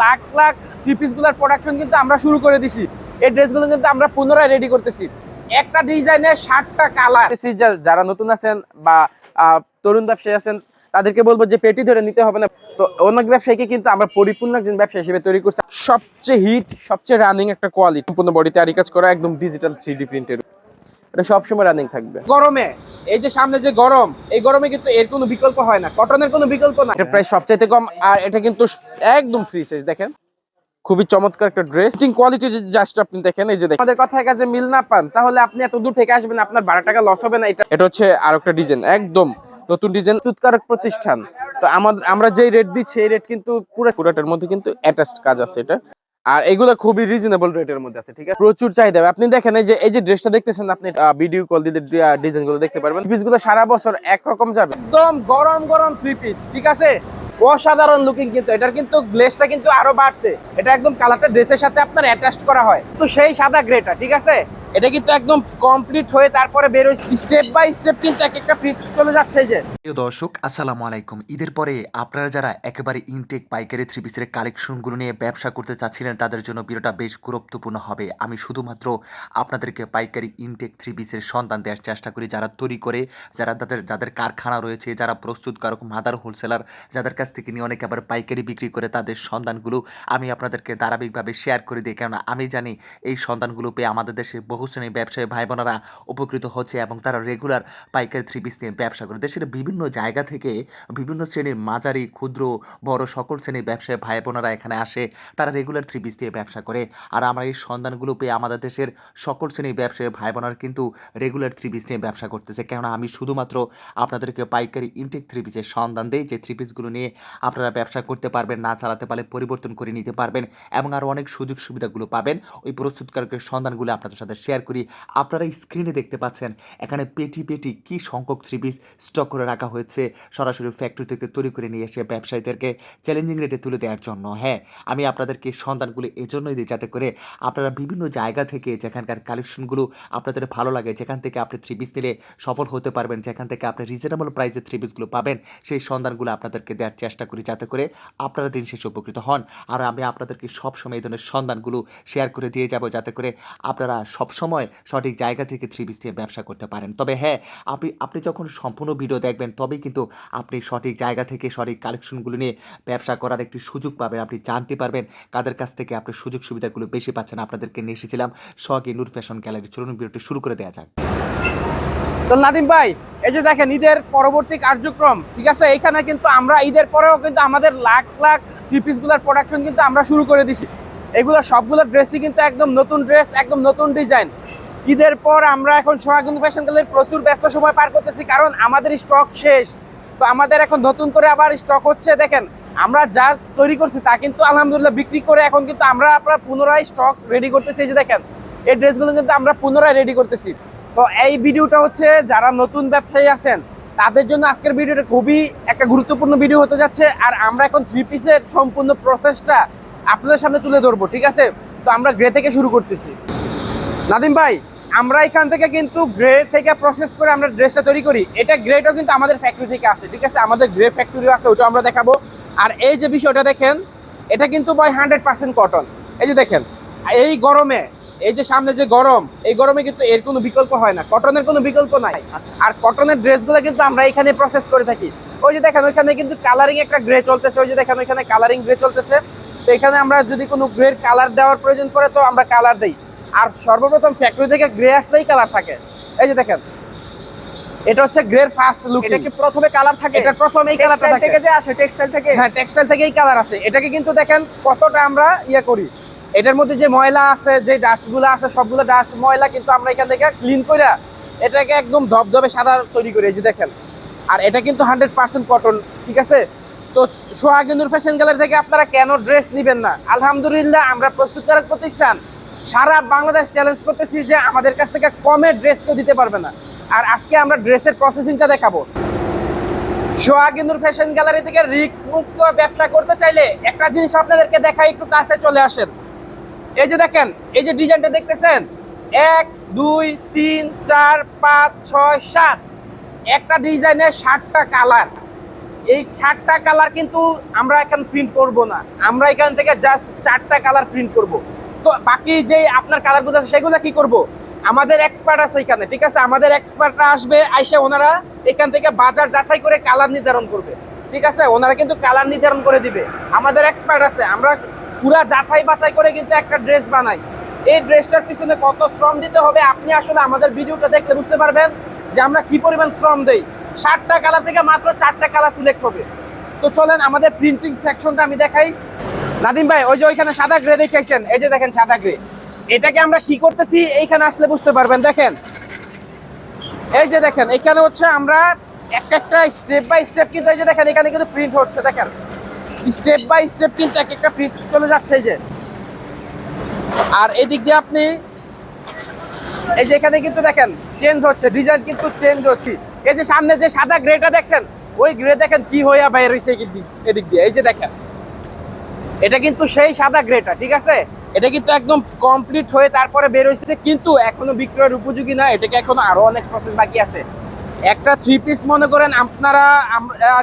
Lakh lakh three পিসগুলোর production কিন্তু আমরা শুরু করে দিছি। এই ড্রেসগুলো কিন্তু আমরা পুনরায় রেডি করতেছি। একটা ডিজাইনের ষাটটা কালার যারা নতুন আছেন বা তরুণ ব্যবসায়ী আছেন, তাদেরকে বলব যে পেটি ধরে নিতে হবে না। তো অনেক ব্যবসায়ীকে কিন্তু আমরা পরিপূর্ণ একজন ব্যবসায়ী হিসেবে তৈরি করছি। সবচেয়ে হিট সবচেয়ে রানিং একটা কোয়ালিটি সম্পূর্ণ বডিতে আরি কাজ করা একদম ডিজিটাল থ্রি প্রিন্টের এটা সবসময় রানিং থাকবে। গরমে এই যে সামনে যে গরম এই গরমে কিন্তু এর কোনো বিকল্প হয় না। কটনের কোনো বিকল্প না এটা প্রায় সবচাইতে কম আর এটা কিন্তু একদম ফ্রি সাইজ দেখেন। খুবই চমৎকার একটা ড্রেস কোয়ালিটি জাস্ট আপনি দেখেন এই যে দেখেন। আমাদের কথায় কাজে মিল না পান তাহলে আপনি এত দূর থেকে আসবেন আপনার বারো টাকা লস হবে না এটা এটা হচ্ছে আর একটা ডিজাইন একদম নতুন ডিজাইন তুৎকারক প্রতিষ্ঠান। তো আমাদের আমরা যেই রেট দিচ্ছি এই রেট কিন্তু পুরো পুরোটার মধ্যে কিন্তু অ্যাটাচড কাজ আছে এটা। আর এগুলো খুবই রিজনেবল রেটের মধ্যে আছে, ঠিক আছে? প্রচুর চাহিদা আপনি দেখেন, এই যে এই যে ড্রেসটা দেখতেছেন আপনি ভিডিও কল দিলে ডিজাইনগুলো দেখতে পারবেন। পিসগুলো সারা বছর একরকম যাবে। একদম গরম গরম থ্রি পিস ঠিক আছে? অসাধারণ লুকিং কিন্তু। এটার কিন্তু গ্লেসটা কিন্তু আরও বাড়ছে। এটা একদম কালারটা ড্রেসের সাথে আপনার অ্যাটাচ করা হয়। তো সেই সাদা গ্রেটা ঠিক আছে? এটা কিন্তু একদম কমপ্লিট হয়ে তারপরে বেরোয় স্টেপ বাই স্টেপ কিন্তু এক একটা চলে যাচ্ছে যে। প্রিয় দর্শক, আসসালামু আলাইকুম। ঈদের পরে আপনারা যারা একেবারে ইনটেক পাইকারি থ্রি পিসের কালেকশনগুলো নিয়ে ব্যবসা করতে চাচ্ছিলেন, তাদের জন্য ভিডিওটা বেশ গুরুত্বপূর্ণ হবে। আমি শুধুমাত্র আপনাদেরকে পাইকারি ইনটেক থ্রি পিসের সন্ধান দেওয়ার চেষ্টা করি। যারা তৈরি করে, যারা তাদের, যাদের কারখানা রয়েছে, যারা প্রস্তুতকারক মাদার হোলসেলার যাদের কাছ থেকে নিয়ে অনেকে আবার পাইকারি বিক্রি করে তাদের সন্ধানগুলো আমি আপনাদেরকে ধারাবাহিকভাবে শেয়ার করে দিই। কেননা আমি জানি এই সন্ধানগুলো পেয়ে আমাদের দেশে বহু শ্রেণির ব্যবসায়ী ভাই বোনেরা উপকৃত হচ্ছে এবং তারা রেগুলার পাইকারি থ্রি পিস নিয়ে ব্যবসা করে। দেশের বিভিন্ন জায়গা থেকে বিভিন্ন শ্রেণির মাঝারি, ক্ষুদ্র, বড় সকল শ্রেণির ব্যবসায়ী ভাই বোনেরা এখানে আসে। তারা রেগুলার থ্রি পিস দিয়ে ব্যবসা করে। আর আমরা এই সন্ধানগুলো পেয়ে আমাদের দেশের সকল শ্রেণির ব্যবসায়ী ভাই বোনেরা কিন্তু রেগুলার থ্রি পিস নিয়ে ব্যবসা করতেছে। কেননা আমি শুধুমাত্র আপনাদেরকে পাইকারি ইনটেক থ্রি পিসের সন্ধান দেই। যে থ্রি পিসগুলো নিয়ে আপনারা ব্যবসা করতে পারবেন, না চালাতে পারলে পরিবর্তন করে নিতে পারবেন এবং আরও অনেক সুযোগ সুবিধাগুলো পাবেন। ওই প্রস্তুতকারকের সন্ধানগুলো আপনাদের সাথে শেয়ার করি। আপনারা স্ক্রিনে দেখতে পাচ্ছেন এখানে পেটি পেটি কি সংখ্যক থ্রি পিস স্টক করে রাখা হয়েছে সরাসরি ফ্যাক্টরি থেকে তৈরি করে নিয়ে এসে ব্যবসায়ীদেরকে চ্যালেঞ্জিং রেটে তুলে দেওয়ার জন্য। হ্যাঁ আমি আপনাদেরকে সন্ধানগুলো এজন্যই দিই যাতে করে আপনারা বিভিন্ন জায়গা থেকে যেখানকার কালেকশনগুলো আপনাদের ভালো লাগে, যেখান থেকে আপনি থ্রি পিস নিলে সফল হতে পারবেন, যেখান থেকে আপনি রিজনেবল প্রাইসে থ্রি পিসগুলো পাবেন, সেই সন্ধানগুলো আপনাদেরকে দেওয়ার চেষ্টা করি যাতে করে আপনারা দিন শেষে উপকৃত হন। আর আমি আপনাদেরকে সবসময় এই ধরনের সন্ধানগুলো শেয়ার করে দিয়ে যাব যাতে করে আপনারা সবসময় সঠিক জায়গা থেকে থ্রি পিস দিয়ে ব্যবসা করতে পারেন। তবে হ্যাঁ আপনি আপনি যখন সম্পূর্ণ ভিডিও দেখবেন, তবেই কিন্তু আপনি সঠিক জায়গা থেকে সঠিক কালেকশনগুলো নিয়ে ব্যবসা করার একটি সুযোগ পাবেন। আপনি জানতে পারবেন কাদের কাছ থেকে আপনি সুযোগ সুবিধাগুলো বেশি পাচ্ছেন। আপনাদেরকে নিয়ে এসেছিলাম শখে নূর ফ্যাশন গ্যালারি। চলুন ভিডিওটি শুরু করে দেওয়া যাক। নাদিম ভাই, এই যে দেখেন ঈদের পরবর্তী কার্যক্রম, ঠিক আছে? এখানে কিন্তু আমরা ঈদের পরেও কিন্তু আমাদের লাখ লাখ থ্রি পিসগুলোর প্রোডাকশন কিন্তু আমরা শুরু করে দিছি। এগুলো সবগুলো ড্রেসই কিন্তু একদম নতুন ড্রেস একদম নতুন ডিজাইন ঈদের পর আমরা এখন সোহাগিন্দু ফ্যাশন গ্যালারির প্রচুর ব্যস্ত সময় পার করতেছি, কারণ আমাদের স্টক শেষ। তো আমাদের এখন নতুন করে আবার স্টক হচ্ছে, দেখেন, আমরা যা তৈরি করছি তা কিন্তু আলহামদুলিল্লাহ বিক্রি করে এখন কিন্তু আমরা আপনার পুনরায় স্টক রেডি করতেছি। যে দেখেন, এই ড্রেসগুলো কিন্তু আমরা পুনরায় রেডি করতেছি। তো এই ভিডিওটা হচ্ছে, যারা নতুন ব্যবসায়ী আছেন, তাদের জন্য আজকের ভিডিওটা খুবই একটা গুরুত্বপূর্ণ ভিডিও হতে যাচ্ছে। আর আমরা এখন থ্রি পিসের সম্পূর্ণ প্রসেসটা আপনাদের সামনে তুলে ধরবো ঠিক আছে? তো আমরা গ্রে থেকে শুরু করতেছি। নাদিম ভাই আমরা এখান থেকে কিন্তু গ্রে থেকে প্রসেস করে আমরা ড্রেসটা তৈরি করি। এটা গ্রেটাও কিন্তু আমাদের ফ্যাক্টরি থেকে আসে ঠিক আছে? আমাদের গ্রে ফ্যাক্টরি আছে ওটা আমরা দেখাবো। আর এই যে বিষয়টা দেখেন এটা কিন্তু ভাই হান্ড্রেড পার্সেন্ট কটন এই যে দেখেন এই গরমে এই যে সামনে যে গরম এই গরমে কিন্তু এর কোনো বিকল্প হয় না। কটনের কোনো বিকল্প নাই। আর কটনের ড্রেসগুলো কিন্তু আমরা এখানে প্রসেস করে থাকি। ওই যে দেখেন ওইখানে কিন্তু কালারিং একটা গ্রে চলতেছে ওই যে দেখেন ওইখানে কালারিং গ্রে চলতেছে। তো এখানে আমরা যদি কোনো গ্রের কালার দেওয়ার প্রয়োজন পড়ে তো আমরা কালার দেই। আর সর্বপ্রথম ফ্যাক্টরি থেকে গ্রে আসলেই কালার থাকে। এই যে দেখেন এটা হচ্ছে গ্রের ফার্স্ট লুক এটা কি প্রথমে কালার থাকে? এটা প্রথম এই কালারটা টেক্সটাইল থাকে। থেকে যে আসে টেক্সটাইল থেকে? হ্যাঁ টেক্সটাইল থেকেই কালার আসে। এটাকে কিন্তু দেখেন কতটা আমরা ইয়ে করি। এটার মধ্যে যে ময়লা আছে যে ডাস্টগুলো আছে সবগুলো ডাস্ট ময়লা কিন্তু আমরা এখান থেকে ক্লিন করে এটাকে একদম ধবধবে সাদা তৈরি করি। এই যে দেখেন আর এটা কিন্তু হান্ড্রেড পার্সেন্ট কটন ঠিক আছে? তো সোহাগিনুর ফ্যাশন গ্যালারি থেকে আপনারা কেন ড্রেস নেবেন না? আলহামদুলিল্লাহ, আমরা প্রস্তুতকারক প্রতিষ্ঠান। সারা বাংলাদেশ চ্যালেঞ্জ করতেছি যে আমাদের কাছ থেকে কমে ড্রেস কেউ দিতে পারবে না। আর আজকে আমরা ড্রেসের প্রসেসিংটা দেখাবো। সোহাগিনুর ফ্যাশন গ্যালারি থেকে রিক্স মুক্ত ব্যবসা করতে চাইলে একটা জিনিস আপনাদেরকে দেখাই, একটু কাছে চলে আসেন। এই যে দেখেন, এই যে ডিজাইনটা দেখতেছেন? এক, দুই, তিন, চার, পাঁচ, ছয়, সাত। একটা ডিজাইনের ষাটটা কালার এই চারটা কালার কিন্তু আমরা এখান প্রিন্ট করব না। আমরা এখান থেকে জাস্ট চারটা কালার প্রিন্ট করব। তো বাকি যে আপনার কালারগুলো আছে, সেগুলো কি করব? আমাদের এক্সপার্ট আছে এখানে, ঠিক আছে? আমাদের এক্সপার্টরা আসবে, আইসে ওনারা এখান থেকে বাজার যাচাই করে কালার নির্ধারণ করবে। ঠিক আছে? ওনারা কিন্তু কালার নির্ধারণ করে দিবে। আমাদের এক্সপার্ট আছে, আমরা পুরা যাচাই বাছাই করে কিন্তু একটা ড্রেস বানাই। এই ড্রেসটার পিছনে কত শ্রম দিতে হবে, আপনি আসলে আমাদের ভিডিওটা দেখলে বুঝতে পারবেন যে আমরা কি পরিমাণ শ্রম দেই। ষাটটা কালার থেকে মাত্র চারটা কালার সিলেক্ট হবে। তো চলেন আমাদের প্রিন্টিং সেকশনটা আমি দেখাই। নাদিম ভাই, ওই যে ওইখানে সাদা গ্রে দেখেছেন এই যে দেখেন সাদা গ্রে এটাকে আমরা কি করতেছি? এইখানে আসলে বুঝতে পারবেন, দেখেন। এই যে দেখেন, এখানে হচ্ছে আমরা একটা একটা স্টেপ বাই স্টেপ কিন্তু এই যে দেখেন, এখানে কিন্তু প্রিন্ট হচ্ছে, দেখেন। স্টেপ বাই স্টেপ কিন্তু এক একটা প্রিন্ট চলে যাচ্ছে, এই যে। আর এদিক দিয়ে আপনি, এই যে এখানে কিন্তু দেখেন চেঞ্জ হচ্ছে ডিজাইন কিন্তু চেঞ্জ হচ্ছে। এই যে সামনে যে সাদা গ্রেটা দেখছেন, ওই গ্রে দেখেন কি হইয়া বাইর হইছে এদিক- দিয়ে। এই যে দেখেন, এটা কিন্তু সেই সাদা গ্রেটা ঠিক আছে? এটা কিন্তু একদম কমপ্লিট হয়ে তারপরে বের হয়েছে কিন্তু এখনও বিক্রয়ের উপযোগী না, এটাকে এখনও আরও অনেক প্রসেস বাকি আছে। একটা থ্রি পিস মনে করেন আপনারা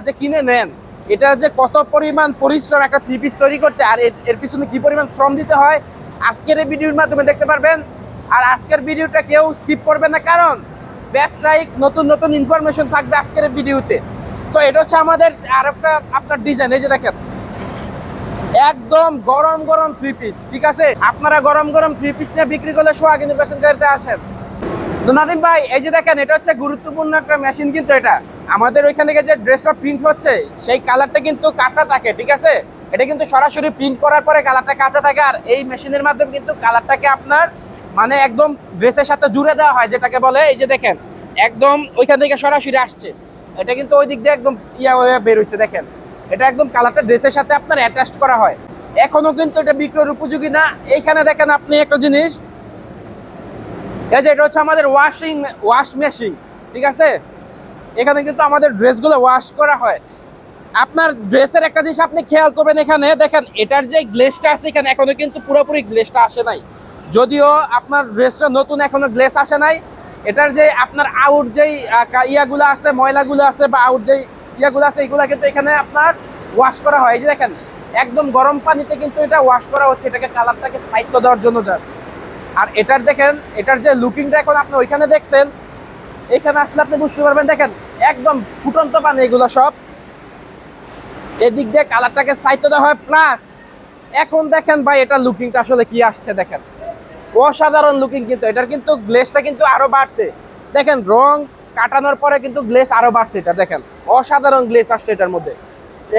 যে কিনে নেন এটা যে কত পরিমাণ পরিশ্রম একটা থ্রি পিস তৈরি করতে, আর এর পিছনে কি পরিমাণ শ্রম দিতে হয়, আজকের এই ভিডিওর মাধ্যমে দেখতে পারবেন। আর আজকের ভিডিওটা কেউ স্কিপ করবে না, কারণ ব্যবসায়িক নতুন নতুন ইনফরমেশন থাকবে আজকের ভিডিওতে। তো এটা হচ্ছে আমাদের আর একটা আপনার ডিজাইন এই যে দেখেন। একদম গরম গরম থ্রি পিস ঠিক আছে? আপনারা গরম গরম থ্রি পিস নিয়ে বিক্রি করলে সোহাগিনী ফ্যাশন গাড়িতে আসেন। তো নাদিম ভাই, এই যে দেখেন, এটা হচ্ছে গুরুত্বপূর্ণ একটা মেশিন কিন্তু এটা। আমাদের ওইখান থেকে যে ড্রেসটা প্রিন্ট হচ্ছে, সেই কালারটা কিন্তু কাঁচা থাকে, ঠিক আছে? এটা কিন্তু সরাসরি প্রিন্ট করার পরে কালারটা কাঁচা থাকে, আর এই মেশিনের মাধ্যমে কিন্তু কালারটাকে আপনার মানে একদম ড্রেসের সাথে জুড়ে দেওয়া হয়, যেটাকে বলে, এই যে দেখেন, একদম ওইখান থেকে সরাসরি আসছে। এটা কিন্তু ওই দিক দিয়ে একদম ইয়া হয়ে বের হয়েছে দেখেন। এটা একদম কালারটা ড্রেসের সাথে আপনার অ্যাটাচ করা হয়। এখনও কিন্তু এটা বিক্রয়ের উপযোগী না। এইখানে দেখেন আপনি একটা জিনিস। এই যে এটা হচ্ছে আমাদের ওয়াশিং ওয়াশ মেশিন ঠিক আছে? এখানে কিন্তু আমাদের ড্রেসগুলো ওয়াশ করা হয়। আপনার ড্রেসের একটা জিনিস আপনি খেয়াল করবেন এখানে, দেখেন, এটার যে গ্লেসটা আছে এখানে, এখনও কিন্তু পুরোপুরি গ্লেসটা আসে নাই। যদিও আপনার ড্রেসটা নতুন, এখনও গ্লেস আসে নাই। এটার যে আপনার আউট যেই ইয়াগুলো আছে, ময়লাগুলো আছে বা আউট যেই ইয়াগুলো আছে, এগুলো কিন্তু এখানে আপনার ওয়াশ করা হয়। এই যে দেখেন, একদম গরম পানিতে কিন্তু এটা ওয়াশ করা হচ্ছে। এটাকে কালারটাকে স্থায়িত্ব দেওয়ার জন্য জাস্ট আর এটার দেখেন, এটার যে লুকিংটা এখন আপনি ওইখানে দেখছেন, এখানে আসলে আপনি বুঝতে পারবেন, দেখেন, একদম ফুটন্ত পানি এগুলো সব। এদিক দিয়ে কালারটাকে স্থায়িত্ব দেওয়া হয় প্লাস এখন দেখেন ভাই, এটা লুকিংটা আসলে কি আসছে, দেখেন। অসাধারণ লুকিং কিন্তু, এটার কিন্তু গ্লেসটা কিন্তু আরও বাড়ছে। দেখেন, রং কাটানোর পরে কিন্তু গ্লেস আরও বাড়ছে এটা দেখেন। অসাধারণ গ্লেস আসছে এটার মধ্যে।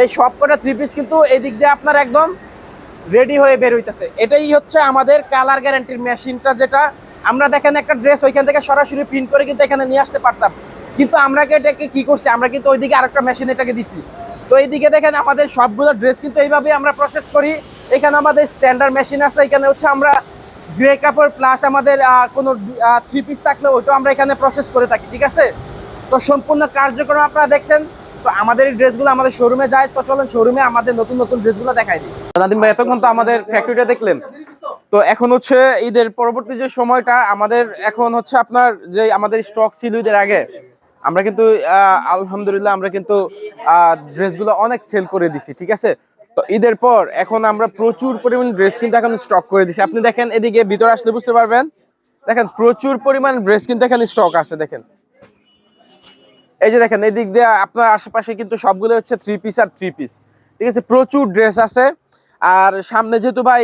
এই সবকটা থ্রি পিস কিন্তু এই দিক দিয়ে আপনার একদম রেডি হয়ে বের হইতেছে। এটাই হচ্ছে আমাদের কালার গ্যারান্টির মেশিনটা যেটা আমরা দেখেন একটা ড্রেস ওইখান থেকে সরাসরি প্রিন্ট করে কিন্তু এখানে নিয়ে আসতে পারতাম। কিন্তু আমরা এটাকে কি করছি? আমরা কিন্তু ওইদিকে আরেকটা মেশিন এটাকে দিছি। তো এইদিকে দেখেন আমাদের সবগুলো ড্রেস কিন্তু এইভাবে আমরা প্রসেস করি। এখানে আমাদের স্ট্যান্ডার্ড মেশিন আছে, এখানে হচ্ছে আমরা গ্রে কাপড় প্লাস আমাদের কোনো থ্রি পিস থাকলে ওইটাও আমরা এখানে প্রসেস করে থাকি, ঠিক আছে? তো সম্পূর্ণ কার্যক্রম আপনারা দেখছেন, তো আমাদের এই ড্রেসগুলো আমাদের শোরুমে যায়, তো চলেন শোরুমে আমাদের নতুন নতুন ড্রেসগুলো দেখাই দিই। নাদিম ভাই, এতক্ষণ তো আমাদের ফ্যাক্টরিটা দেখলেন। তো এখন হচ্ছে ঈদের পরবর্তী যে সময়টা, আমাদের এখন হচ্ছে আপনার যে আমাদের স্টক ছিল ঈদের আগে, আমরা কিন্তু আলহামদুলিল্লাহ আমরা কিন্তু ড্রেসগুলো অনেক সেল করে দিছি, ঠিক আছে? তো ঈদের পর এখন আমরা প্রচুর পরিমাণ ড্রেস কিন্তু এখন স্টক করে দিছি। আপনি দেখেন এদিকে ভিতরে আসলে বুঝতে পারবেন। দেখেন প্রচুর পরিমাণ ড্রেস কিন্তু এখানে স্টক আছে, দেখেন। এই যে দেখেন এই দিক দিয়ে আপনার আশেপাশে কিন্তু সবগুলো হচ্ছে থ্রি পিস আর থ্রি পিস ঠিক আছে? প্রচুর ড্রেস আছে। আর সামনে যেহেতু ভাই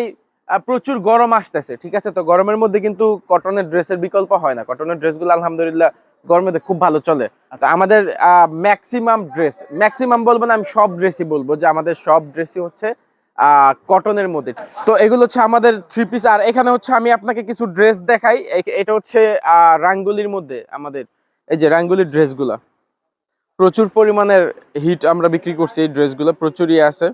প্রচুর গরম আসতেছে, ঠিক আছে? তো গরমের মধ্যে কিন্তু কটনের ড্রেসের বিকল্প হয় না। কটনের ড্রেসগুলো আলহামদুলিল্লাহ মধ্যে খুব ভালো চলে। তো আমাদের ম্যাক্সিমাম ড্রেস ম্যাক্সিমাম বলব না আমি সব ড্রেসই বলব যে আমাদের সব ড্রেসই হচ্ছে কটনের মধ্যে। তো এগুলো হচ্ছে আমাদের থ্রি পিস আর এখানে হচ্ছে আমি আপনাকে কিছু ড্রেস দেখাই। এটা হচ্ছে আহ, রাঙ্গুলির মধ্যে আমাদের এই যে রাঙ্গুলির ড্রেসগুলা প্রচুর পরিমাণের হিট আমরা বিক্রি করছি এই ড্রেসগুলো প্রচুরই আছে।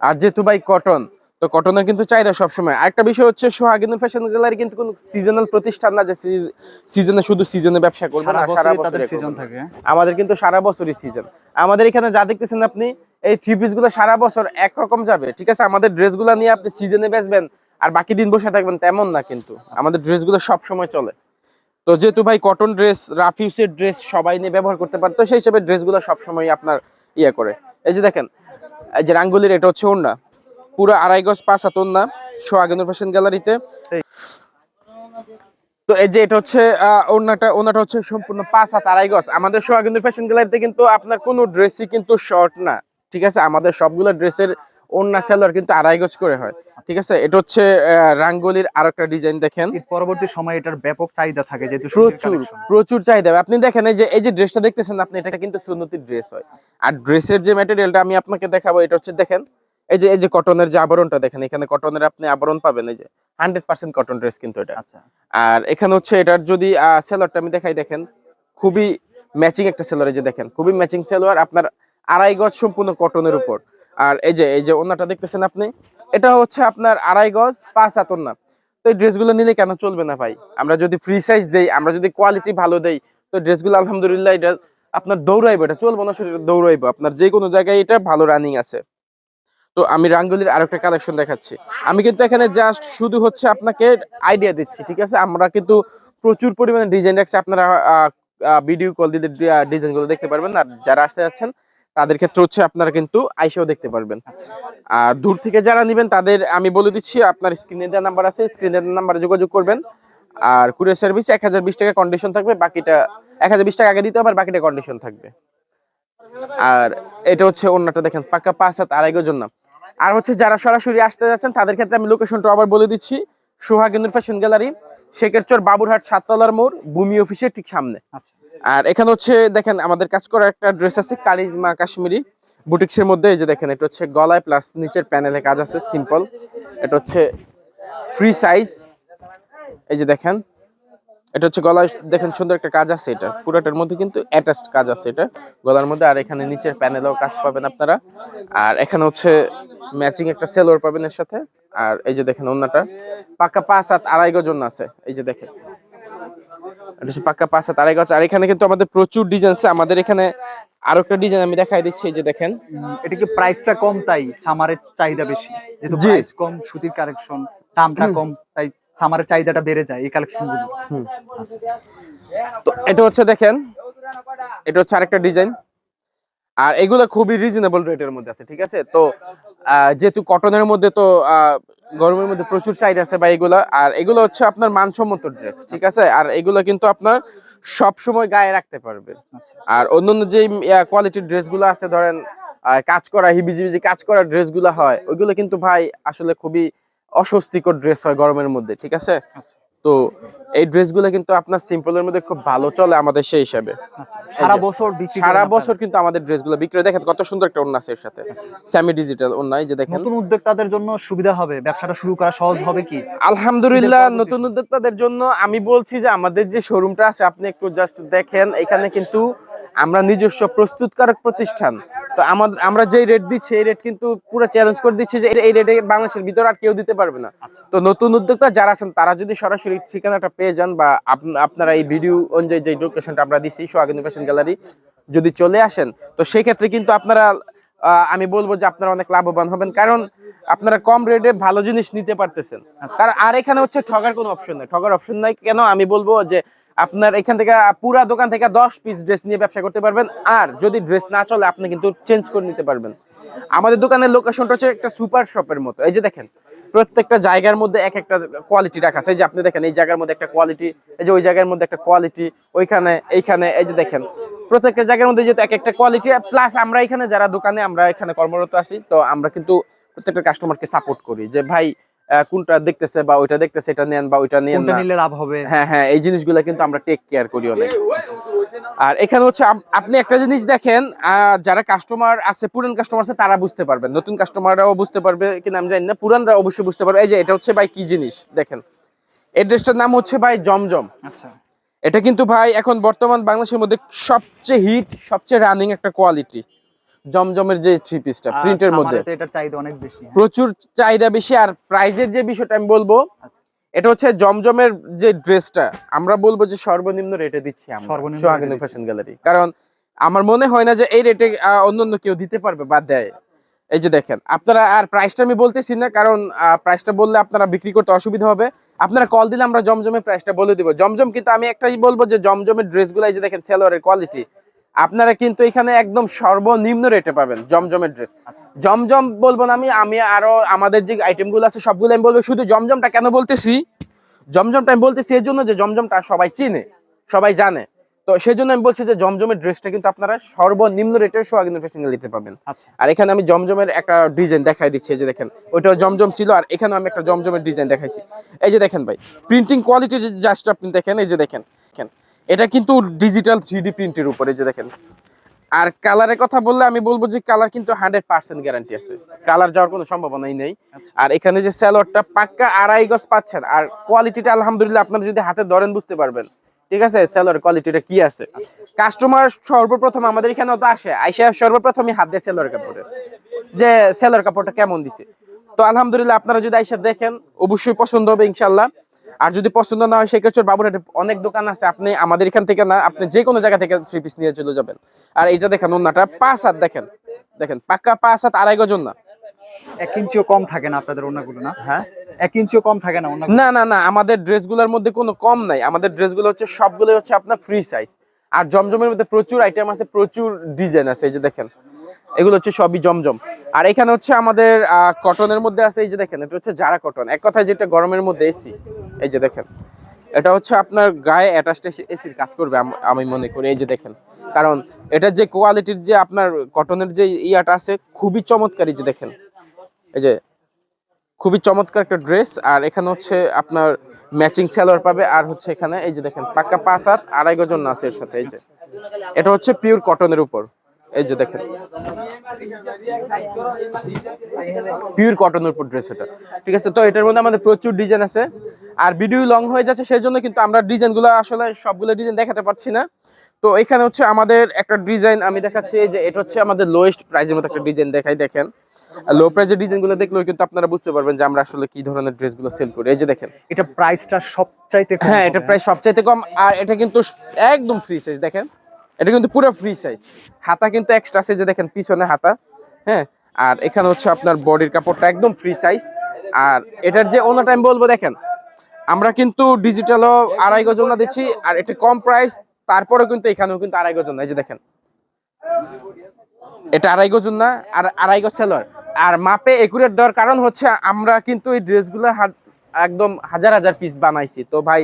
আর যেহেতু ভাই কটন তো কটনের কিন্তু চাহিদা সবসময়। আরেকটা বিষয় হচ্ছে সোহাগিনুর ফ্যাশন গ্যালারি কিন্তু কোনো সিজনাল প্রতিষ্ঠান না যে সিজনে শুধু সিজনে ব্যবসা করবে না সারা বছর সিজন থাকে। আমাদের কিন্তু সারা বছরই সিজন আমাদের এখানে যা দেখতেছেন আপনি এই থ্রি পিসগুলো সারা বছর একরকম যাবে ঠিক আছে? আমাদের ড্রেসগুলো নিয়ে আপনি সিজনে বেচবেন আর বাকি দিন বসে থাকবেন তেমন না কিন্তু। আমাদের ড্রেসগুলো সব সময় চলে। তো যেহেতু ভাই কটন ড্রেস রাফিউসের ড্রেস সবাই নিয়ে ব্যবহার করতে পারতো সেই হিসেবে ড্রেসগুলো সবসময় আপনার ইয়ে করে। এই যে দেখেন এই যে রাঙ্গুলির এটা হচ্ছে ওন্না পুরো আড়াই গজ পাঁচ হাত ওন্না সোহাগেন্দর ফ্যাশন গ্যালারিতে তো এই যে এটা হচ্ছে আহ, ওড়নাটা ওড়নাটা হচ্ছে সম্পূর্ণ পাঁচ হাত আড়াই গজ। আমাদের সোহাগেন্দর ফ্যাশন গ্যালারিতে কিন্তু আপনার কোনো ড্রেসই কিন্তু শর্ট না ঠিক আছে? আমাদের সবগুলো ড্রেসের ওড়না সেলার কিন্তু আড়াই গজ করে হয় ঠিক আছে? এটা হচ্ছে রাঙ্গুলির আর একটা ডিজাইন দেখেন পরবর্তী সময় এটার ব্যাপক চাহিদা থাকে যেহেতু প্রচুর প্রচুর চাহিদা। আপনি দেখেন এই যে এই যে ড্রেসটা দেখতেছেন আপনি এটা কিন্তু সুন্নতির ড্রেস হয়। আর ড্রেসের যে ম্যাটেরিয়ালটা আমি আপনাকে দেখাবো এটা হচ্ছে দেখেন এই যে এই যে কটনের যে আবরণটা দেখেন এখানে কটনের আপনি আবরণ পাবেন এই যে হান্ড্রেড পার্সেন্ট কটন ড্রেস কিন্তু এটা। আচ্ছা আচ্ছা। আর এখানে হচ্ছে এটার যদি সেলারটা আমি দেখাই দেখেন খুবই ম্যাচিং একটা সেলার এই যে দেখেন খুবই ম্যাচিং সেলোয়ার আপনার আড়াই গজ সম্পূর্ণ কটনের উপর। আর এই যে এই যে ওনাটা দেখতেছেন আপনি এটা হচ্ছে আপনার আড়াই গজ পাঁচ ওন্না। তো এই ড্রেসগুলো নিলে কেন চলবে না ভাই? আমরা যদি ফ্রি সাইজ দেই আমরা যদি কোয়ালিটি ভালো দেই তো ড্রেসগুলো আলহামদুলিল্লাহ এটা আপনার দৌড়াইবো এটা চলবো না সেটা দৌড়াইবো। আপনার যে কোনো জায়গায় এটা ভালো রানিং আছে। তো আমি রাঙ্গুলির আরেকটা কালেকশন দেখাচ্ছি। আমি কিন্তু এখানে জাস্ট শুধু হচ্ছে আপনাকে আইডিয়া দিচ্ছি, ঠিক আছে? আমরা কিন্তু প্রচুর পরিমাণে ডিজাইন রাখছি। আপনারা ভিডিও কল দিলে ডিজাইনগুলো দেখতে পারবেন। আর যারা আসতে যাচ্ছেন, তাদের ক্ষেত্রে হচ্ছে আপনারা কিন্তু আইসেও দেখতে পারবেন। আর দূর থেকে যারা নেবেন, তাদের আমি বলে দিচ্ছি, আপনার স্ক্রিনে দেওয়া নাম্বার আছে। স্ক্রিনে দেওয়া নাম্বারে যোগাযোগ করবেন। আর কুরিয়ার সার্ভিস এক হাজার বিশ টাকা কন্ডিশন থাকবে, বাকিটা এক হাজার বিশ টাকা আগে দিতে হবে, আর বাকিটা কন্ডিশন থাকবে। আর এটা হচ্ছে অন্যটা দেখেন পাক্কা পাঁচ হাত আড়াই গজন না আর হচ্ছে যারা সরাসরি আসতে যাচ্ছেন তাদের ক্ষেত্রে আমি লোকেশনটা আবার বলে দিচ্ছি। সোহাগেন্দুর ফ্যাশন গ্যালারি শেখেরচর বাবুরহাট সাততলার মোড় ভূমি অফিসের ঠিক সামনে। আচ্ছা। আর এখানে হচ্ছে দেখেন আমাদের কাজ করা একটা ড্রেস আছে কারিজমা কাশ্মীরি বুটিক্সের মধ্যে। এই যে দেখেন এটা হচ্ছে গলায় প্লাস নিচের প্যানেলে কাজ আছে সিম্পল এটা হচ্ছে ফ্রি সাইজ এই যে দেখেন এটা হচ্ছে গলায় দেখেন সুন্দর একটা কাজ আছে এটা। পুরোটার মধ্যে কিন্তু অ্যাটাচড কাজ আছে এটা। গলার মধ্যে আর এখানে নিচের প্যানেলেও কাজ পাবেন আপনারা। আর এখানে হচ্ছে ম্যাচিং একটা সেলোয়ার পাবেন এর সাথে। আর এই যে দেখেন অন্যটা পাক্কা পাঁচ হাত আড়াই গজন আছে। এই যে দেখেন। এটা হচ্ছে পাক্কা পাঁচ হাত আড়াই গজ। আর এখানে কিন্তু আমাদের প্রচুর ডিজাইন আছে। আমাদের এখানে আরও একটা ডিজাইন আমি দেখাই দিচ্ছি। এই যে দেখেন। এটা কি প্রাইসটা কম তাই? সামারের চাহিদা বেশি। যেহেতু প্রাইস কম সুতির কালেকশন দামটা কম তাই সামারের চাহিদাটা বেড়ে যায় এই কালেকশনগুলো। তো এটা হচ্ছে দেখেন এটা হচ্ছে আরেকটা ডিজাইন আর এগুলো খুবই রিজনেবল রেটের মধ্যে আছে ঠিক আছে? তো যেহেতু কটনের মধ্যে তো গরমের মধ্যে প্রচুর চাহিদা আছে বা এগুলো। আর এগুলো হচ্ছে আপনার মানসম্মত ড্রেস ঠিক আছে? আর এগুলো কিন্তু আপনার সব সময় গায়ে রাখতে পারবে। আচ্ছা। আর অন্যান্য যে কোয়ালিটির ড্রেসগুলো আছে ধরেন আহ, কাজ করা হিবিজিবিজি কাজ করা ড্রেসগুলো হয় ওইগুলো কিন্তু ভাই আসলে খুবই অস্বস্তিকর ড্রেস হয় গরমের মধ্যে ঠিক আছে? আচ্ছা। তো এই ড্রেসগুলো কিন্তু আপনার সিম্পলের মধ্যে খুব ভালো চলে আমাদের সেই হিসাবে। আচ্ছা সারা বছর সারা বছর কিন্তু আমাদের ড্রেসগুলো বিক্রি। দেখেন কত সুন্দর একটা ওন্না আছে এর সাথে। সেমি ডিজিটাল ওন্না যে দেখেন। নতুন উদ্যোক্তাদের জন্য সুবিধা হবে ব্যবসাটা শুরু করা সহজ হবে কি? আলহামদুলিল্লাহ নতুন উদ্যোক্তাদের জন্য আমি বলছি যে আমাদের যে শোরুমটা আছে আপনি একটু জাস্ট দেখেন এখানে কিন্তু আমরা নিজস্ব প্রস্তুতকারক প্রতিষ্ঠান। তো আমাদের আমরা যেই রেট দিচ্ছি এই রেট কিন্তু পুরো চ্যালেঞ্জ করে দিচ্ছি যে এই রেটে বাংলাদেশের ভিতরে আর কেউ দিতে পারবে না। আচ্ছা। তো নতুন উদ্যোক্তা যারা আছেন তারা যদি সরাসরি ঠিকানাটা পেয়ে যান বা আপনারা এই ভিডিও অনুযায়ী যে লোকেশনটা আমরা দিচ্ছি সোহাগিনী ফ্যাশন গ্যালারি যদি চলে আসেন তো সেই ক্ষেত্রে কিন্তু আপনারা আমি বলব যে আপনারা অনেক লাভবান হবেন। কারণ আপনারা কম রেটে ভালো জিনিস নিতে পারতেছেন। কারণ আর এখানে হচ্ছে ঠগার কোনো অপশন নাই। ঠগার অপশন নাই কেন? আমি বলব যে আপনার এখান থেকে, পুরা দোকান থেকে দশ পিস ড্রেস নিয়ে ব্যবসা করতে পারবেন। আর যদি ড্রেস না চলে, আপনি কিন্তু চেঞ্জ করে নিতে পারবেন। আমাদের দোকানের লোকেশনটা হচ্ছে একটা সুপার শপের মতো। এই যে দেখেন, প্রত্যেকটা জায়গার মধ্যে এক একটা কোয়ালিটি রাখা আছে। এই যে আপনি দেখেন, এই জায়গার মধ্যে একটা কোয়ালিটি এই যে ওই জায়গার মধ্যে একটা কোয়ালিটি ওইখানে, এইখানে, এই যে দেখেন, প্রত্যেকটা জায়গার মধ্যে যেহেতু এক একটা কোয়ালিটি প্লাস আমরা এখানে যারা দোকানে, আমরা এখানে কর্মরত আছি, তো আমরা কিন্তু প্রত্যেকটা কাস্টমারকে সাপোর্ট করি যে, ভাই কোনটা দেখতেছে বা ওইটা দেখতেছে এটা নেন বা ওইটা নেন নিলে লাভ হবে? হ্যাঁ হ্যাঁ এই জিনিসগুলো কিন্তু আমরা টেক কেয়ার করি অনেক। আর এখানে হচ্ছে আপনি একটা জিনিস দেখেন যারা কাস্টমার আছে পুরান কাস্টমার আছে তারা বুঝতে পারবেন। নতুন কাস্টমাররাও বুঝতে পারবে কিনা আমি জানি না পুরানরা অবশ্যই বুঝতে পারবে। এই যে এটা হচ্ছে ভাই কি জিনিস? দেখেন এই ড্রেসটার নাম হচ্ছে ভাই জমজম। আচ্ছা। এটা কিন্তু ভাই এখন বর্তমান বাংলাদেশের মধ্যে সবচেয়ে হিট সবচেয়ে রানিং একটা কোয়ালিটি জমজমের যে থ্রি পিসটা প্রিন্টের মধ্যে। এটার চাহিদা অনেক বেশি হ্যাঁ। প্রচুর চাহিদা বেশি আর প্রাইজের যে বিষয়টা আমি বলব আচ্ছা। এটা হচ্ছে জমজমের যে ড্রেসটা আমরা বলব যে সর্বনিম্ন রেটে দিচ্ছি আমরা ফ্যাশন গ্যালারি কারণ আমার মনে হয় না যে এই রেটে অন্য অন্য কেউ দিতে পারবে বা দেয়। এই যে দেখেন আপনারা আর প্রাইসটা আমি বলতেছি না কারণ প্রাইসটা বললে আপনারা বিক্রি করতে অসুবিধা হবে। আপনারা কল দিলে আমরা জমজমের প্রাইসটা বলে দিব। জমজম কিন্তু আমি একটাই বলব যে জমজমের ড্রেসগুলো এই যে দেখেন সেলোয়ারের কোয়ালিটি আপনারা কিন্তু এখানে একদম সর্বনিম্ন রেটে পাবেন জমজমের ড্রেস আচ্ছা। জমজম বলব না আমি আমি আরও আমাদের যে আইটেমগুলো আছে সবগুলো আমি বলব শুধু জমজমটা কেন বলতেছি? জমজমটা আমি বলতেছি এর জন্য যে জমজমটা সবাই চিনে সবাই জানে। তো সেই জন্য আমি বলছি যে জমজমের ড্রেসটা কিন্তু আপনারা সর্বনিম্ন রেটের সোহাগিনী ফ্যাশনে নিতে পাবেন আচ্ছা। আর এখানে আমি জমজমের একটা ডিজাইন দেখাই দিচ্ছি এই যে দেখেন ওইটাও জমজম ছিল আর এখানে আমি একটা জমজমের ডিজাইন দেখাইছি। এই যে দেখেন ভাই প্রিন্টিং কোয়ালিটি জাস্ট আপনি দেখেন এই যে দেখেন দেখেন। এটা কিন্তু ডিজিটাল থ্রি প্রিন্টের উপরে যে দেখেন। আর কালারের কথা বললে আমি বলব যে কালার কিন্তু হান্ড্রেড পার্সেন্ট গ্যারান্টি আছে। কালার যাওয়ার কোনো সম্ভাবনাই নেই। আচ্ছা। আর এখানে যে স্যালোয়ারটা পাক্কা আড়াই গজ পাচ্ছেন। আর কোয়ালিটিটা আলহামদুলিল্লাহ আপনারা যদি হাতে ধরেন বুঝতে পারবেন। ঠিক আছে? সেলর কোয়ালিটিটা কি আছে? কাস্টমার সর্বপ্রথম আমাদের এখানে তো আসে। আইসা সর্বপ্রথমই হাত দেয় সেলর কাপড়ে। যে সেলর কাপড়টা কেমন দিছে? তো আলহামদুলিল্লাহ আপনারা যদি আইসা দেখেন অবশ্যই পছন্দ হবে ইনশাল্লাহ আর যদি পছন্দ না হয় সেক্ষেত্রে বাবুরহাটে অনেক দোকান আছে। আপনি আমাদের এখান থেকে না আপনি যে কোনো জায়গা থেকে থ্রি পিস নিয়ে চলে যাবেন। আর এইটা দেখেন ওনাটা পাঁচ হাত দেখেন। দেখেন পাক্কা পাঁচ হাত আড়াই গজন না এক ইঞ্চিও কম থাকে না আপনাদের ওনাগুলো না? হ্যাঁ? এক ইঞ্চিও কম থাকে না না না না আমাদের ড্রেসগুলোর মধ্যে কোনো কম নাই। আমাদের ড্রেসগুলো হচ্ছে সবগুলো হচ্ছে আপনার ফ্রি সাইজ আর জমজমের মধ্যে প্রচুর আইটেম আছে প্রচুর ডিজাইন আছে এই যে দেখেন। এগুলো হচ্ছে সবই জমজম। আর এখানে হচ্ছে আমাদের কটনের মধ্যে আছে, এই যে দেখেন, এটা হচ্ছে জারা কটন এক কথায় যেটা গরমের মধ্যে এসি, এই যে দেখেন। এটা হচ্ছে আপনার গায়ে অ্যাটাচড এসির কাজ করবে, আমি মনে করি, এই যে দেখেন। কারণ এটার যে কোয়ালিটির যে আপনার কটনের যে ইয়াটা আছে, খুবই চমৎকার, এই যে দেখেন। এই যে, খুবই চমৎকার একটা ড্রেস আর এখানে হচ্ছে আপনার ম্যাচিং সেলোয়ার পাবে, আর হচ্ছে এখানে, এই যে দেখেন পাক্কা পাঁচ হাত, আড়াই গজন এর সাথে, এই যে। এটা হচ্ছে পিওর কটনের উপর। এই যে দেখেন। পিওর কটনের উপর ড্রেস এটা। ঠিক আছে তো এটার মধ্যে আমাদের প্রচুর ডিজাইন আছে। আর ভিডিও লং হয়ে যাচ্ছে সেই জন্য কিন্তু আমরা ডিজাইনগুলো আসলে সবগুলো ডিজাইন দেখাতে পারছি না। তো এখানে হচ্ছে আমাদের একটা ডিজাইন আমি দেখাচ্ছি যে এটা হচ্ছে আমাদের লোয়েস্ট প্রাইসের মতো একটা ডিজাইন দেখাই দেখেন। লো প্রাইসের ডিজাইনগুলো দেখলেও কিন্তু আপনারা বুঝতে পারবেন যে আমরা আসলে কি ধরনের ড্রেসগুলো সেল করি। এই যে দেখেন। এটা প্রাইসটা সবচাইতে হ্যাঁ এটা প্রায় সবচাইতে কম আর এটা কিন্তু একদম ফ্রি সাইজ দেখেন। এটা কিন্তু পুরো ফ্রি সাইজ হাতা কিন্তু এক্সট্রা সাইজে দেখেন, পিছনে হাতা হ্যাঁ? আর এখানে হচ্ছে আপনার বডির কাপড়টা একদম ফ্রি সাইজ আর এটার যে অন্য টাইম বলব, দেখেন, আমরা কিন্তু ডিজিটালও আড়াই গজন না দিচ্ছি, আর এটা কম প্রাইস তারপরেও কিন্তু এখানেও কিন্তু আড়াই গজন এই যে দেখেন। এটা আড়াই গজন না আর আড়াই গজ সেলর আর মাপে একুরেট দেওয়ার কারণ হচ্ছে আমরা কিন্তু এই ড্রেসগুলো একদম হাজার হাজার পিস বানাইছি। তো ভাই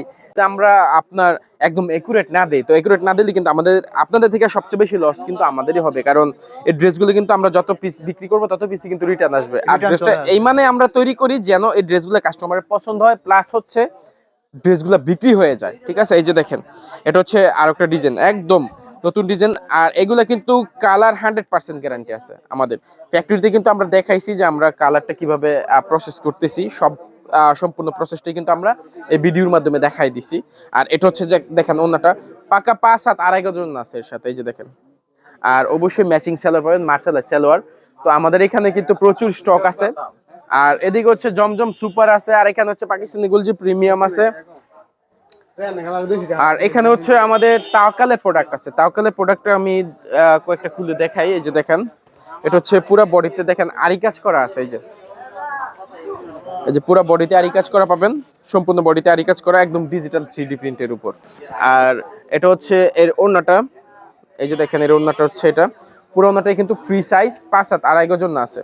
আমরা আপনার একদম একুরেট না দেই। তো একুরেট না দিলে কিন্তু আমাদের আপনাদের থেকে সবচেয়ে বেশি লস কিন্তু আমাদেরই হবে। কারণ এই ড্রেসগুলো কিন্তু আমরা যত পিস বিক্রি করব তত পিসই কিন্তু রিটার্ন আসবে। আর ড্রেসটা এই মানে আমরা তৈরি করি যেন এই ড্রেসগুলো কাস্টমারের পছন্দ হয় প্লাস হচ্ছে ড্রেসগুলো বিক্রি হয়ে যায়। ঠিক আছে? এই যে দেখেন এটা হচ্ছে আর একটা ডিজাইন একদম নতুন ডিজাইন আর এগুলা কিন্তু কালার হান্ড্রেড পার্সেন্ট গ্যারান্টি আছে আমাদের। ফ্যাক্টরিতে কিন্তু আমরা দেখাইছি যে আমরা কালারটা কীভাবে প্রসেস করতেছি। সব সম্পূর্ণ প্রসেসটাই কিন্তু আমরা এই ভিডিওর মাধ্যমে দেখাই দিছি। আর এটা হচ্ছে যে, দেখেন অন্যটা পাকা পাঁচ সাত আড়াই গজন আছে এর সাথে, এই যে দেখেন। আর অবশ্যই ম্যাচিং সালোয়ার পাবেন মার্শাল সালোয়ার তো আমাদের এখানে কিন্তু প্রচুর স্টক আছে। আর এদিকে হচ্ছে জমজম সুপার আছে, আর এখানে হচ্ছে পাকিস্তানি গুলজি প্রিমিয়াম আছে। আর এখানে হচ্ছে আমাদের তাওকালের প্রোডাক্ট আছে। তাওকালের প্রোডাক্টটা আমি কয়েকটা খুলে দেখাই, এই যে দেখেন। এটা হচ্ছে পুরো বডিতে দেখেন আরি কাজ করা আছে, এই যে। এই যে পুরো বডিতে আরি কাজ করা পাবেন, সম্পূর্ণ বডিতে আরি কাজ করা, একদম ডিজিটাল থ্রি প্রিন্টের উপর। আর এটা হচ্ছে এর ওড়নাটা, এই যে দেখেন এর ওড়নাটা হচ্ছে এটা। পুরো ওড়নাটাই কিন্তু ফ্রি সাইজ পাঁচ হাত, আড়াই গজন না আছে।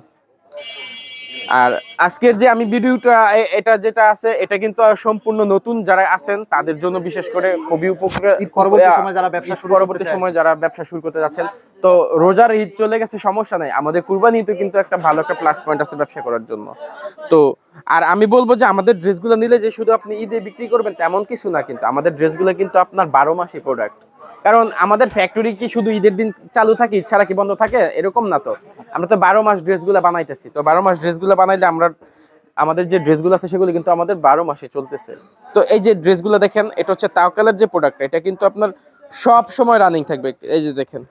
আর আজকের যে আমি ভিডিওটা এটা যেটা আছে এটা কিন্তু সম্পূর্ণ নতুন যারা আছেন তাদের জন্য বিশেষ করে খুবই উপকার পরবর্তী সময় যারা ব্যবসা শুরু করতে সময় যারা ব্যবসা শুরু করতে যাচ্ছেন। তো রোজার ঈদ চলে গেছে সমস্যা নাই। আমাদের কুরবানিতে কিন্তু একটা ভালো একটা প্লাস পয়েন্ট আছে ব্যবসা করার জন্য। তো আর আমি বলব যে আমাদের ড্রেসগুলো নিলে যে শুধু আপনি ঈদে বিক্রি করবেন তেমন কিছু না কিন্তু আমাদের ড্রেসগুলো কিন্তু আপনার বারো মাসই প্রোডাক্ট কারণ আমাদের ফ্যাক্টরি কি শুধু ঈদের দিন চালু থাকে ইচ্ছারা কি বন্ধ থাকে? এরকম না তো। আমরা তো বারো মাস ড্রেসগুলো বানাইতেছি। তো বারো মাস ড্রেসগুলো বানাইলে আমরা, আমাদের যে ড্রেসগুলো আছে সেগুলো কিন্তু আমাদের বারো মাসে চলতেছে। তো এই যে ড্রেসগুলো দেখেন, এটা হচ্ছে তাওকালের যে প্রোডাক্ট এটা কিন্তু আপনার সব সময় রানিং থাকবে। এই যে দেখেন,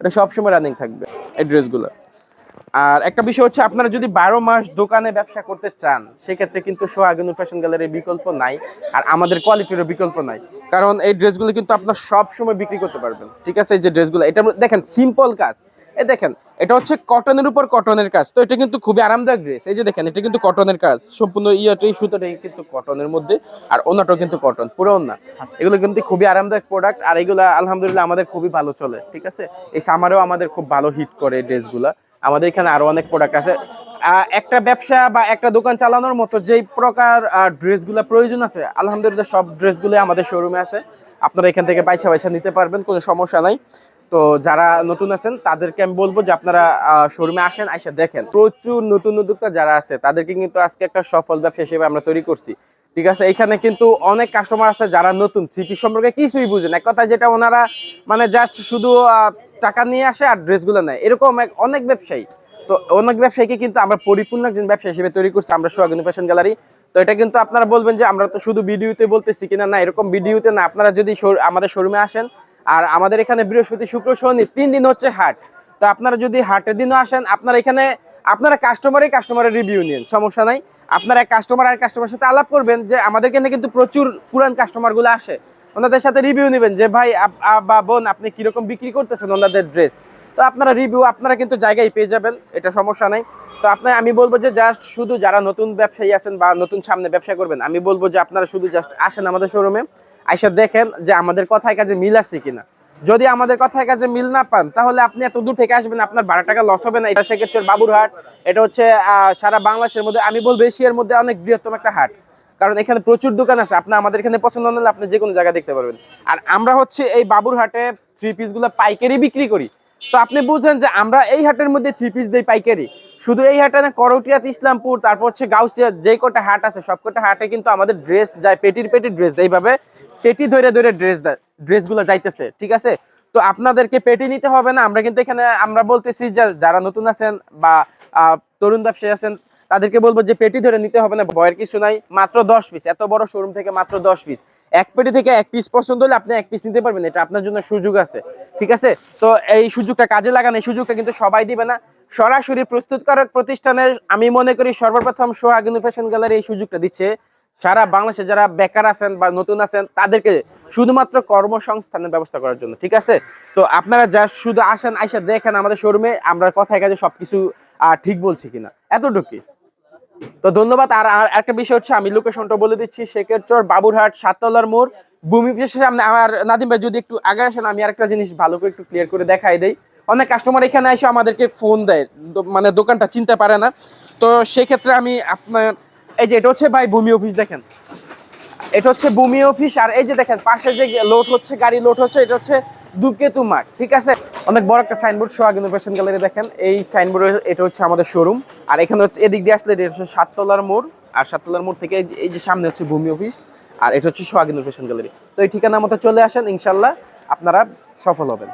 এটা সব সময় রানিং থাকবে, এই ড্রেসগুলো আর একটা বিষয় হচ্ছে আপনারা যদি বারো মাস দোকানে ব্যবসা করতে চান সেক্ষেত্রে কিন্তু সোহাগনুর ফ্যাশন গ্যালারির বিকল্প নাই আর আমাদের কোয়ালিটিরও বিকল্প নাই। কারণ এই ড্রেসগুলো কিন্তু আপনার সব সময় বিক্রি করতে পারবেন। ঠিক আছে? এই যে ড্রেসগুলো এটা দেখেন সিম্পল কাজ। এই দেখেন এটা হচ্ছে কটনের উপর কটনের কাজ। তো এটা কিন্তু খুবই আরামদায়ক ড্রেস। এই যে দেখেন এটা কিন্তু কটনের কাজ। সম্পূর্ণ ইয়েটাই সুতোটাই কিন্তু কটনের মধ্যে আর ওনাটাও কিন্তু কটন পুরো ওনা। এগুলো কিন্তু খুবই আরামদায়ক প্রোডাক্ট আর এগুলো আলহামদুলিল্লাহ আমাদের খুবই ভালো চলে। ঠিক আছে? এই সামারেও আমাদের খুব ভালো হিট করে এই ড্রেসগুলা। আমাদের এখানে আরও অনেক প্রোডাক্ট আছে। একটা ব্যবসা বা একটা দোকান চালানোর মতো যেই প্রকার ড্রেসগুলো প্রয়োজন আছে, আলহামদুলিল্লাহ সব ড্রেসগুলো আমাদের শোরুমে আছে। আপনারা এখান থেকে বাইছা বাইছা নিতে পারবেন, কোনো সমস্যা নাই। তো যারা নতুন আছেন, তাদেরকে আমি বলব যে আপনারা শোরুমে আসেন, আইসা দেখেন। প্রচুর নতুন উদ্যোক্তা যারা আছে, তাদেরকে কিন্তু আজকে একটা সফল ব্যবসা হিসেবে আমরা তৈরি করছি। ঠিক আছে? এখানে কিন্তু অনেক কাস্টমার আছে যারা নতুন থ্রি সম্পর্কে কিছুই বুঝেন এক কথা যেটা ওনারা মানে জাস্ট শুধু টাকা নিয়ে আসে আর ড্রেসগুলো নেয়। এরকম এক- অনেক ব্যবসায়ী। তো অনেক ব্যবসায়ীকে কিন্তু আমরা পরিপূর্ণ একজন ব্যবসা হিসেবে তৈরি করছি, আমরা সোহাগিনী ফ্যাশন গ্যালারি তো এটা কিন্তু আপনারা বলবেন যে আমরা তো শুধু ভিডিওতে বলতেছি কিনা? না, এরকম ভিডিওতে না। আপনারা যদি আমাদের শোরুমে আসেন, আর আমাদের এখানে বৃহস্পতি, শুক্র, শনি তিন দিন হচ্ছে হাট। তো আপনারা যদি হাটের দিনও আসেন, আপনারা এখানে, আপনারা কাস্টমারই কাস্টমারের রিভিউ নিন, সমস্যা নাই। আপনারা কাস্টমার আর কাস্টমার সাথে আলাপ করবেন যে আমাদের এখানে কিন্তু প্রচুর পুরান কাস্টমারগুলো আসে। ওনাদের সাথে রিভিউ নেবেন যে, ভাই বা বোন, আপনি কীরকম বিক্রি করতেছেন ওনাদের ড্রেস তো আপনারা রিভিউ আপনারা কিন্তু জায়গায় পেয়ে যাবেন, এটা সমস্যা নাই। তো আপনার, আমি বলব যে জাস্ট শুধু যারা নতুন ব্যবসায়ী আছেন বা নতুন সামনে ব্যবসা করবেন, আমি বলব যে আপনারা শুধু জাস্ট আসেন আমাদের শোরুমে আইসা দেখেন যে আমাদের কথায় কাজে মিল আছে কিনা। যদি আমাদের কথায় কাজে মিল না পান, তাহলে আপনি এত দূর থেকে আসবেন, আপনার বারো টাকা লস হবে না। এটা সেক্ষেত্রে বাবুরহাট। এটা হচ্ছে সারা বাংলাদেশের মধ্যে, আমি বলব এশিয়ার মধ্যে অনেক বৃহত্তম একটা হাট। কারণ এখানে প্রচুর দোকান আছে, আপনি আমাদের এখানে পছন্দ হলে আপনি যে কোনো জায়গায় দেখতে পারবেন। আর আমরা হচ্ছে এই বাবুরহাটে থ্রি পিসগুলো পাইকারি বিক্রি করি। তো আপনি বুঝেন যে আমরা এই হাটের মধ্যে থ্রি পিস দিই পাইকারি। শুধু এই হাটে না, করটিয়াত, ইসলামপুর, তারপর হচ্ছে গাউসিয়া, যে কটা হাট আছে, সব কটা হাটে কিন্তু আমাদের ড্রেস যায়, পেটির পেটির ড্রেস দেয় এইভাবে। পেটি ধরে ধরে ড্রেস দেয়। ড্রেসগুলো যাইতেছে, ঠিক আছে? তো আপনাদেরকে পেটি নিতে হবে না, আমরা কিন্তু এখানে, আমরা বলতেছি যে যারা নতুন আছেন বা তরুণ ব্যবসায়ী আছেন, তাদেরকে বলব যে পেটি ধরে নিতে হবে না, ভয়ের কিছু নাই, মাত্র দশ পিস এত বড় শোরুম থেকে মাত্র দশ পিস এক পেটি থেকে এক পিস পছন্দ হলে আপনি এক পিস নিতে পারবেন, এটা আপনার জন্য সুযোগ আছে, ঠিক আছে? তো এই সুযোগটা কাজে লাগান, এই সুযোগটা কিন্তু সবাই দিবে না। সরাসরি প্রস্তুতকারক প্রতিষ্ঠানের, আমি মনে করি সর্বপ্রথম সোহাগিনী ফ্যাশন গ্যালারি এই সুযোগটা দিচ্ছে। সারা বাংলাদেশে যারা বেকার আছেন বা নতুন আছেন, তাদেরকে শুধুমাত্র কর্মসংস্থানের ব্যবস্থা করার জন্য, ঠিক আছে? তো আপনারা যা শুধু আসেন, আইসা দেখেন আমাদের শোরুমে আমরা কথায় কাজে সবকিছু ঠিক বলছি কিনা। এতটুকুই। তো ধন্যবাদ। আর আর একটা বিষয় হচ্ছে, আমি লোকেশনটা বলে দিচ্ছি, শেখেরচর, বাবুরহাট, সাততলার মোড়। ভূমি সামনে আমার নাদিম ভাই যদি একটু আগে আসেন, আমি আরেকটা জিনিস ভালো করে একটু ক্লিয়ার করে দেখাই দেই। অনেক কাস্টমার এখানে এসে আমাদেরকে ফোন দেয়। মানে দোকানটা চিনতে পারে না। তো সেক্ষেত্রে আমি আপনার এই যে, এটা হচ্ছে ভাই ভূমি অফিস দেখেন। এটা হচ্ছে ভূমি অফিস আর এই যে দেখেন, পাশে যে লোড হচ্ছে, গাড়ি লোড হচ্ছে, এটা হচ্ছে দুকেতু মাঠ, ঠিক আছে? অনেক বড় একটা সাইনবোর্ড সোহাগ ইনোভেশন গ্যালারি দেখেন। এই সাইনবোর্ডের এটা হচ্ছে আমাদের শোরুম আর এখানে হচ্ছে এদিক দিয়ে আসলে এটা হচ্ছে সাততলার মোড়, আর সাততলার মোড় থেকে এই যে- এই যে সামনে হচ্ছে ভূমি অফিস আর এটা হচ্ছে সোহাগ ইনোভেশন গ্যালারি তো এই ঠিকানা মতো চলে আসেন ইনশাল্লাহ আপনারা সফল হবেন।